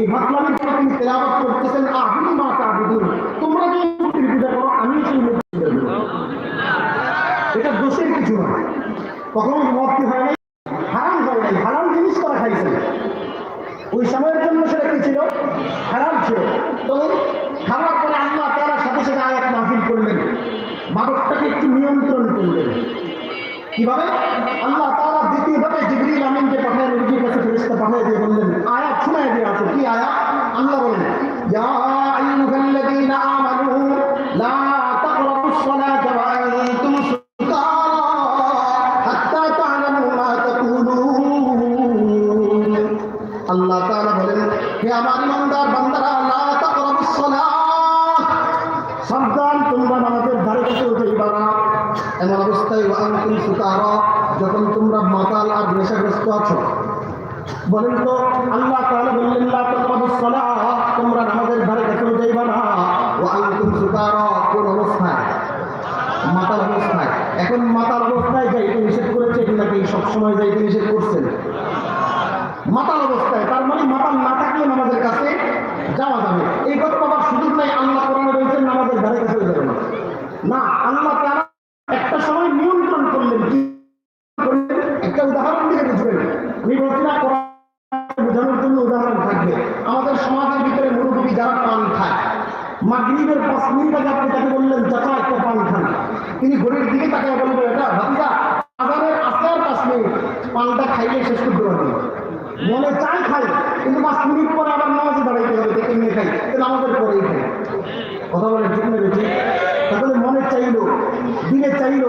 এই মাতলামের পরে তিনি তেলাওয়াত করতেছেন আহুন মা তাবুদুন তোমরা যে মূর্তির পূজা করো আমি সেই মূর্তির পূজা এটা দোষের কিছু না কখনো কি হয় নাই, হারাম হয় নাই, হারাম জিনিস তারা খাইছে ওই সময়ের জন্য সেটা কি ছিল? খারাপ ছিল। তো খারাপ করে আল্লাহ তারা সাথে সাথে আয়াত নাফিল করলেন। মাদকটাকে একটু নিয়ন্ত্রণ করলেন। কীভাবে? আল্লাহ তারা দ্বিতীয়ভাবে জিবরিল আমিনকে পাঠায় নবীর কাছে ফেরেশতা পাঠিয়ে দিয়ে বলেন যখন তোমরা মাতাল আর নেশাগ্রস্ত আছো। বলেন তো আল্লাহ বললেন লা তাকরাবুস সালাহ তোমরা নামাজের ধারে কাছে যাইবা না ওয়ান্তুম সুকারা কোন অবস্থায় মাতাল অবস্থায় এখন মাতাল অবস্থায় যাইতে নিষেধ করেছে নাকি সবসময় যাইতে নিষেধ করছেন? মাতাল অবস্থায়, তার মানে মাতাল না থাকলে আমাদের কাছে যাওয়া যাবে। এই কথা বাবার সুযোগ নাই, আল্লাহ কোরআনে রয়েছেন আমাদের ধারে কাছে যাবে না। না, আল্লাহ তারা একটা সময় নিয়ন্ত্রণ করলেন, কি? একটা উদাহরণ দিয়ে বুঝবেন। আমি বলছি না বোঝানোর জন্য উদাহরণ মাগরীবের পাঁচ মিনিট আগে আপনি তাকে বললেন চাচা একটা পান খান। তিনি ঘড়ির দিকে তাকে বলবেন এটা ভাতিজা আজানের আসার আর পাঁচ মিনিট পানটা খাইলে শেষ করতে পারবে। মনে চাই খাই কিন্তু পাঁচ মিনিট পরে আবার নামাজ দাঁড়াইতে হবে, দেখে নিয়ে খাই তাহলে আমাদের পরেই খাই কথা বলে ঠিক নেবে ঠিক তাহলে মনে চাইলো, দিনে চাইলো